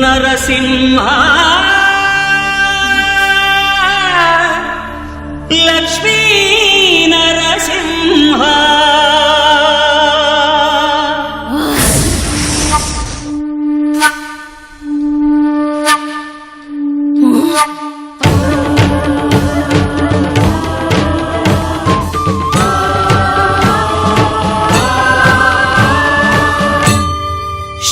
నరసింహా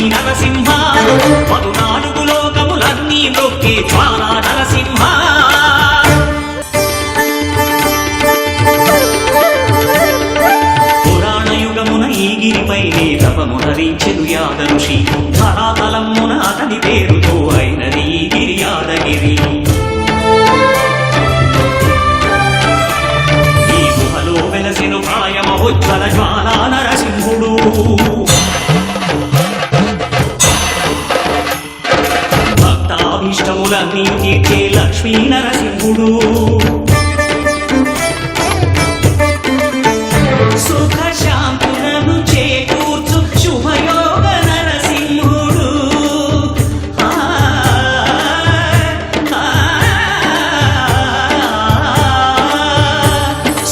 లక్ష్మీ నరసింహ. పద్నాలుగు లోకములన్నీ నొక్కి జ్వాలా నరసింహ. పురాణ యుగమున ఈ గిరిపై తపము ధరించెను ఋషి ధరాతలమున అతని పేరుతో అయినది గిరి యాదగిరి. ఈ గుహలో వెలసిన ప్రాయమహోజ్వల జ్వాలా నరసింహుడు. దోషములన్నీ తీర్చే లక్ష్మీ నరసింహుడు సుఖ శాంతులను చేకూర్చు శుభయోగ నరసింహుడు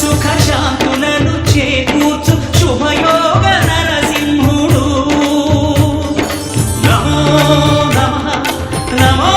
సుఖ శాంతులను చేకూర్చు శుభయోగ నరసింహుడు నమో నమ నమో